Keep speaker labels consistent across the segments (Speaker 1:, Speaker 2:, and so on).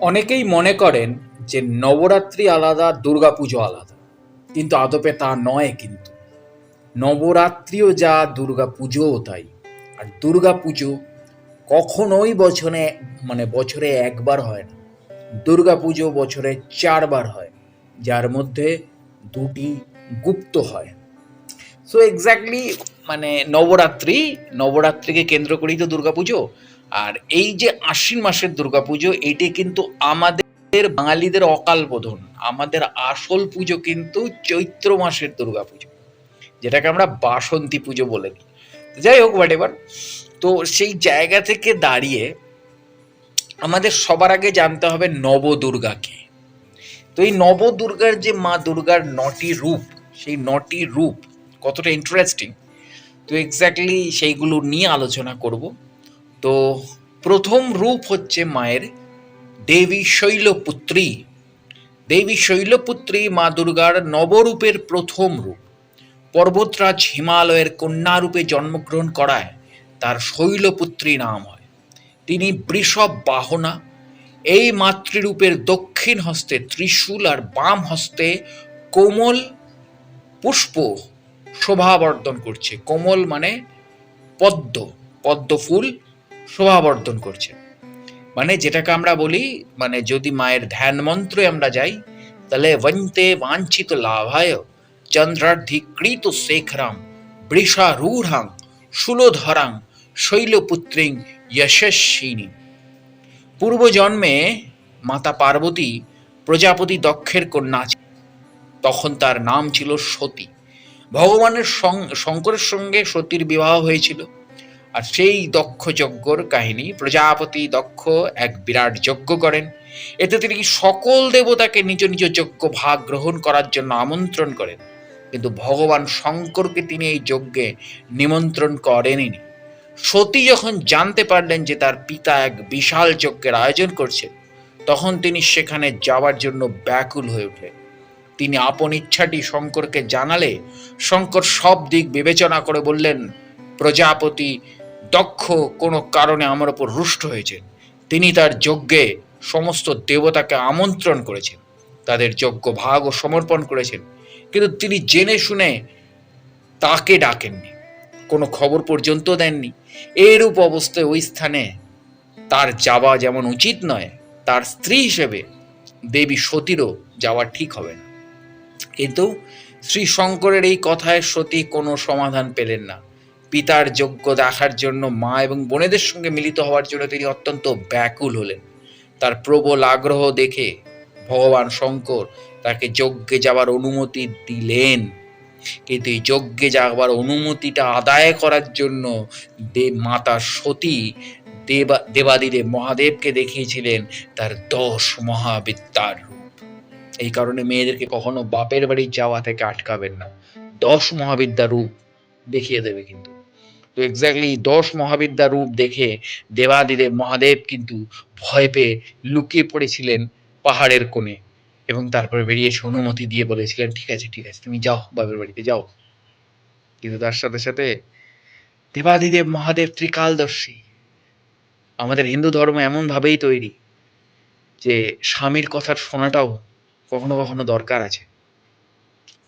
Speaker 1: অনেকেই মনে করেন যে নবরাত্রি আলাদা, দুর্গাপুজো আলাদা। কিন্তু আদপে তা নয় কিন্তু। নবরাত্রিও যা, দুর্গাপুজোও তাই। আর দুর্গাপুজো কখনোই বছরে মানে বছরে একবার হয় না। দুর্গাপুজো বছরে চারবার হয়, যার মধ্যে দুটি গুপ্ত হয়। সো এক্স্যাক্টলি মানে নবরাত্রি, নবরাত্রিকে কেন্দ্র করেই তো দুর্গাপুজো। আর এই যে আশ্বিন মাসের দুর্গাপুজো, এটি কিন্তু আমাদের বাঙালিদের অকাল বোধন। আমাদের আসল পুজো কিন্তু চৈত্র মাসের দুর্গাপুজো, যেটাকে আমরা বাসন্তী পুজো বলে দিই। যাই হোক হোয়াট এবার তো সেই জায়গা থেকে দাঁড়িয়ে আমাদের সবার আগে জানতে হবে নবদুর্গাকে। তো এই নবদুর্গার যে মা দুর্গার নটি রূপ, সেই নটি রূপ কতটা ইন্টারেস্টিং তো এক্স্যাক্টলি সেইগুলো নিয়ে আলোচনা করব। তো প্রথম রূপ হচ্ছে মায়ের দেবী শৈলপুত্রী। দেবী শৈলপুত্রী মা দুর্গার নবরূপের প্রথম রূপ। পর্বতরাজ হিমালয়ের কন্যারূপে জন্মগ্রহণ করায় তার শৈলপুত্রী নাম হয়। তিনি বৃষভ বাহনা। এই মাতৃরূপের দক্ষিণ হস্তে ত্রিশূল আর বাম হস্তে কোমল পুষ্প শোভাবর্ধন করছে। কোমল মানে পদ্ম পদ্ম ফুল শোভাবর্ধন করছে। মানে যেটাকে আমরা বলি মানে যদি মায়ের ধ্যান মন্ত্রে আমরা যাই, তাহলে বন্তে বাঞ্ছিত লাভায় চন্দ্রাধিকৃত শেখরাম বৃষারূঢ়াং শূলধরাং শৈলপুত্রিং যশস্বিনী। পূর্বজন্মে মাতা পার্বতী প্রজাপতি দক্ষের কন্যা। তখন তার নাম ছিল সতী। ভগবানের শঙ্করের সঙ্গে সতীর বিবাহ হয়েছিল। আর সেই দক্ষ যজ্ঞর কাহিনী প্রজাপতি দক্ষ এক বিরাট যজ্ঞ করেন। এতে তিনি সকল দেবতাকে নিজ নিজ যজ্ঞ ভাগ গ্রহণ করার জন্য আমন্ত্রণ করেন? কিন্তু ভগবান শঙ্করকে তিনি এই যজ্ঞে নিমন্ত্রণ করেনই সতী যখন জানতে পারলেন যে তার পিতা এক বিশাল যজ্ঞের আয়োজন করছে তখন তিনি সেখানে যাওয়ার জন্য ব্যাকুল হয়ে উঠলেন। তিনি আপন ইচ্ছাটি শঙ্করকে জানালে শঙ্কর সব দিক বিবেচনা করে বললেন, প্রজাপতি দক্ষ কোনো কারণে আমার ওপর রুষ্ট হয়েছেন। তিনি তার যজ্ঞে সমস্ত দেবতাকে আমন্ত্রণ করেছেন। তাদের যজ্ঞ ভাগ ও সমর্পণ করেছেন। কিন্তু তিনি জেনে শুনে তাকে ডাকেননি। কোনো খবর পর্যন্ত দেননি। এরূপ অবস্থায় ওই স্থানে তার যাওয়া যেমন উচিত নয়, তার স্ত্রী হিসেবে দেবী সতীরও যাওয়া ঠিক হবে না। কিন্তু শ্রী শঙ্করের এই কথায় সতী কোনো সমাধান পেলেন না। পিতার যোগ্য দেখার জন্য মা এবং বোনেদের সঙ্গে মিলিত হওয়ার জন্য তিনি অত্যন্ত ব্যাকুল হলেন। তার প্রবল আগ্রহ দেখে ভগবান শঙ্কর তাকে যজ্ঞে যাওয়ার অনুমতি দিলেন। কিন্তু এই যজ্ঞে যাওয়ার অনুমতিটা আদায় করার জন্য দেব মাতা সতী দেবা, দেবাদিদেব মহাদেবকে দেখিয়েছিলেন তার দশ মহাবিদ্যার রূপ। এই কারণে মেয়েদেরকে কখনো বাপের বাড়ি যাওয়া থেকে আটকাবেন না। দশ মহাবিদ্যা রূপ দেখিয়ে দেবে কিন্তু। তো এক্স্যাক্টলি দশ মহাবিদ্যা রূপ দেখে দেবাদিদেব মহাদেব কিন্তু ভয় পেয়ে লুকিয়ে পড়েছিলেন পাহাড়ের কোণে এবং তারপরে বেরিয়ে এসে অনুমতি দিয়ে বলেছিলেন, ঠিক আছে ঠিক আছে, তুমি যাও, বাপের বাড়িতে যাও। কিন্তু তার সাথে সাথে দেবাদিদেব মহাদেব ত্রিকালদর্শী। আমাদের হিন্দু ধর্ম এমন ভাবেই তৈরি যে স্বামীর কথা শোনাটাও কখনো কখনো দরকার আছে।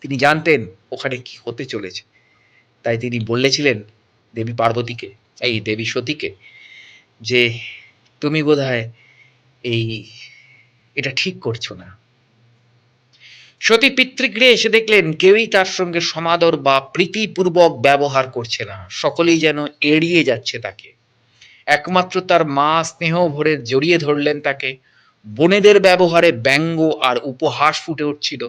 Speaker 1: তিনি জানতেন ওখানে কি হতে চলেছে। তাই তিনি বলেছিলেন দেবী পার্বতীকে, এই দেবী সতীকে, যে তুমি বোধহয় এই, এটা ঠিক করছ না। সতী পিতৃগৃহে এসে দেখলেন কেউই তার সঙ্গে সমাদর বা প্রীতিপূর্বক ব্যবহার করছে না। সকলেই যেন এড়িয়ে যাচ্ছে তাকে। একমাত্র তার মা স্নেহ ভরে জড়িয়ে ধরলেন তাকে। বোনেদের ব্যবহারে ব্যঙ্গ আর উপহাস ফুটে উঠছিল।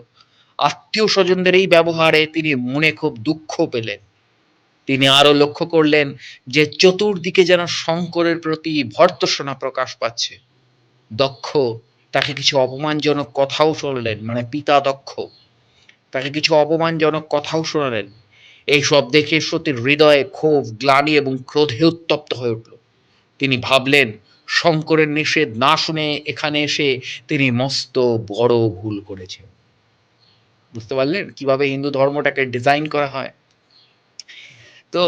Speaker 1: আত্মীয় স্বজনদের এই ব্যবহারে তিনি মনে খুব দুঃখ পেলেন। তিনি আরও লক্ষ্য করলেন যে চতুর্দিকে যেন শঙ্করের প্রতি ভর্তসনা প্রকাশ পাচ্ছে। দক্ষ, তাকে কিছু অপমানজনক কথাও শুনলেন মানে পিতা দক্ষ, তাকে কিছু অপমানজনক কথাও শোনালেন। এইসব দেখে সতীর হৃদয়ে ক্ষোভ, গ্লানি এবং ক্রোধে উত্তপ্ত হয়ে উঠল। তিনি ভাবলেন, শঙ্করের নিষেধ না শুনে এখানে এসে তিনি মস্ত বড় ভুল করেছেন। বুঝতে পারলেন কীভাবে হিন্দু ধর্মটাকে ডিজাইন করা হয়? তো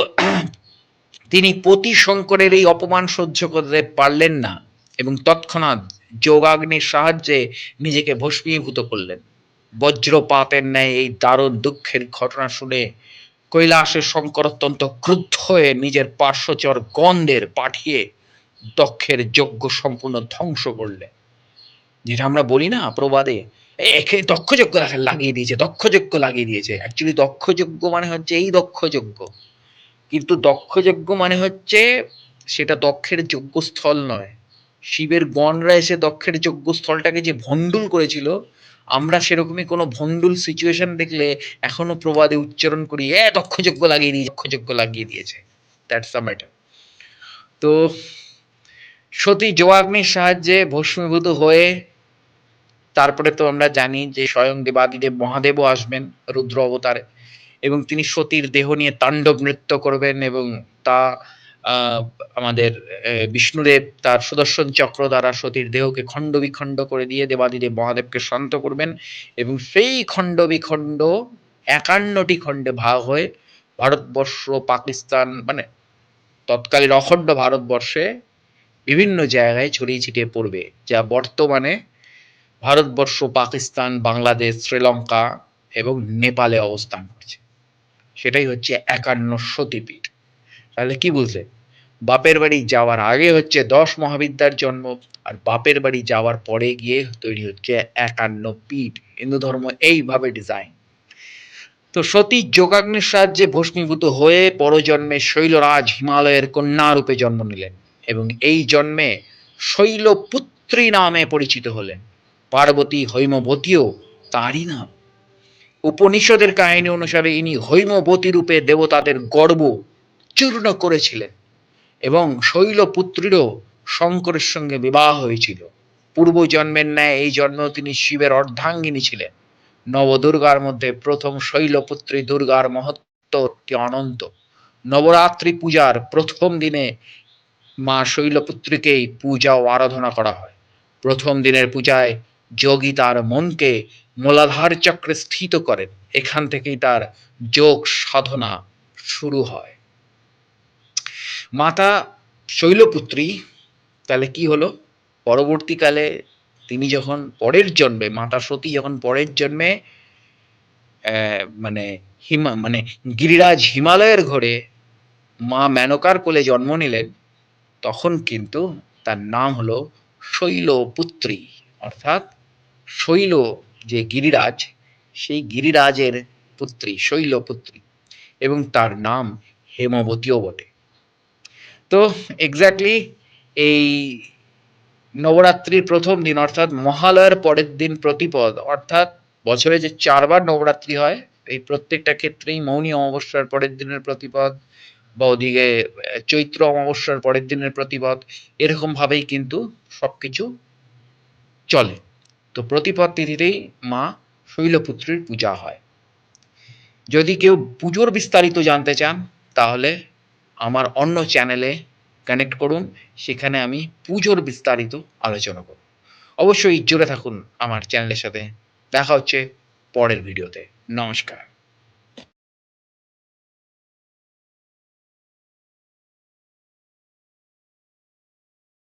Speaker 1: তিনি পতি শঙ্করের এই অপমান সহ্য করতে পারলেন না এবং তৎক্ষণাৎ যোগাগ্নির সাহায্যে নিজেকে ভস্মীভূত করলেন। বজ্রপাতের ন্যায় এই দারুণ দুঃখের ঘটনা শুনে কৈলাসের শঙ্কর অত্যন্ত ক্রুদ্ধ হয়ে নিজের পার্শ্বচর গন্ধের পাঠিয়ে দক্ষের যজ্ঞ সম্পূর্ণ ধ্বংস করলেন। যেটা আমরা বলি না প্রবাদে "এ, একে দক্ষযজ্ঞ লাগিয়ে দিয়েছে দক্ষযজ্ঞ লাগিয়ে দিয়েছে। অ্যাকচুয়ালি দক্ষযজ্ঞ মানে হচ্ছে এই দক্ষযজ্ঞ। কিন্তু দক্ষযজ্ঞ মানে হচ্ছে সেটা দক্ষের যজ্ঞস্থল নয়। শিবের গণরা এসে দক্ষের যজ্ঞস্থলটাকে যে ভণ্ডুল করেছিল, আমরা সেরকমই কোনো ভণ্ডুল সিচুয়েশন দেখলে এখনও প্রবাদে উচ্চারণ করি, এ, দক্ষযজ্ঞ লাগিয়ে দিয়েছে, দক্ষযজ্ঞ লাগিয়ে দিয়েছে। দ্যাটস দ্য ম্যাটার তো সতী যোগাগ্নির সাহায্যে ভস্মীভূত হয়ে তারপরে তো আমরা জানি যে স্বয়ং দেবাদিদেব মহাদেবও আসবেন, রুদ্র অবতারে। এবং তিনি সতীর দেহ নিয়ে তাণ্ডব নৃত্য করবেন এবং তা আমাদের বিষ্ণুদেব তার সুদর্শন চক্র দ্বারা সতীর দেহকে খণ্ড বিখণ্ড করে দিয়ে দেবাদিদেব মহাদেবকে শান্ত করবেন এবং সেই খণ্ড বিখণ্ড একান্নটি খণ্ডে ভাগ হয়ে ভারতবর্ষ, পাকিস্তান মানে তৎকালীন অখণ্ড ভারতবর্ষে বিভিন্ন জায়গায় ছড়িয়ে ছিটিয়ে পড়বে, যা বর্তমানে ভারতবর্ষ, পাকিস্তান, বাংলাদেশ, শ্রীলঙ্কা এবং নেপালে অবস্থান করছে। সেটাই হচ্ছে একান্ন সতীপীঠ তাহলে কি বুঝলে? বাপের বাড়ি যাওয়ার আগে হচ্ছে দশ মহাবিদ্যার জন্ম, আর বাপের বাড়ি যাওয়ার পরে গিয়ে তৈরি হচ্ছে একান্ন পীঠ, হিন্দু ধর্ম এইভাবে ডিজাইন তো সতী যোগাগ্নির সাহায্যে ভস্মীভূত হয়ে পরজন্মে শৈলরাজ হিমালয়ের কন্যা রূপে জন্ম নিলেন এবং এই জন্মে শৈলপুত্রী নামে পরিচিত হলেন। পার্বতী হৈমবতীও তারই নাম। উপনিষদের কাহিনী অনুসারে ইনি হৈমবতী রূপে দেবতাদের গর্ব চূর্ণ করেছিলেন এবং শৈলপুত্রীরও শঙ্করের সঙ্গে বিবাহ হয়েছিল। পূর্বজন্মের ন্যায় এই জন্মেও তিনি শিবের অর্ধাঙ্গিনী ছিলেন। নবদুর্গার মধ্যে প্রথম শৈলপুত্রী দুর্গার মহত্ব অনন্ত। নবরাত্রি পূজার প্রথম দিনে মা শৈলপুত্রীকেই পূজা ও আরাধনা করা হয়। প্রথম দিনের পূজায় যোগী তার মনকে মূলাধার চক্রে স্থিত করেন। এখান থেকেই তার যোগ সাধনা শুরু হয়। মাতা শৈলপুত্রী, তাহলে কি হলো? পরবর্তীকালে তিনি যখন পরের জন্মে, মাতা সতী যখন পরের জন্মে মানে হিমা মানে গিরিরাজ হিমালয়ের ঘরে মা মেনকার কোলে জন্ম নিলেন, তখন কিন্তু তার নাম হলো শৈলপুত্রী। অর্থাৎ শৈল যে গিরিরাজ, সেই গিরিরাজের পুত্রী শৈলপুত্রী এবং তার নাম হেমবতীও বটে। তো এক্স্যাক্টলি এই নবরাত্রির প্রথম দিন অর্থাৎ মহালয়ার পরের দিন প্রতিপদ, অর্থাৎ বছরে যে চারবার নবরাত্রি হয়, এই প্রত্যেকটা ক্ষেত্রেই মৌনী অমাবস্যার পরের দিনের প্রতিপদ বা ওদিকে চৈত্র অমাবস্যার পরের দিনের প্রতিপদ এরকম ভাবেই কিন্তু সবকিছু চলে। তো প্রতিপদ তিথিতেই মা শৈলপুত্রীর পূজা হয়। যদি কেউ পুজোর বিস্তারিত জানতে চান, তাহলে আমার অন্য চ্যানেলে কানেক্ট করুন, সেখানে আমি পুজোর বিস্তারিত আলোচনা করব। অবশ্যই জুড়ে থাকুন আমার চ্যানেলের সাথে। দেখা হচ্ছে পরের ভিডিওতে। নমস্কার।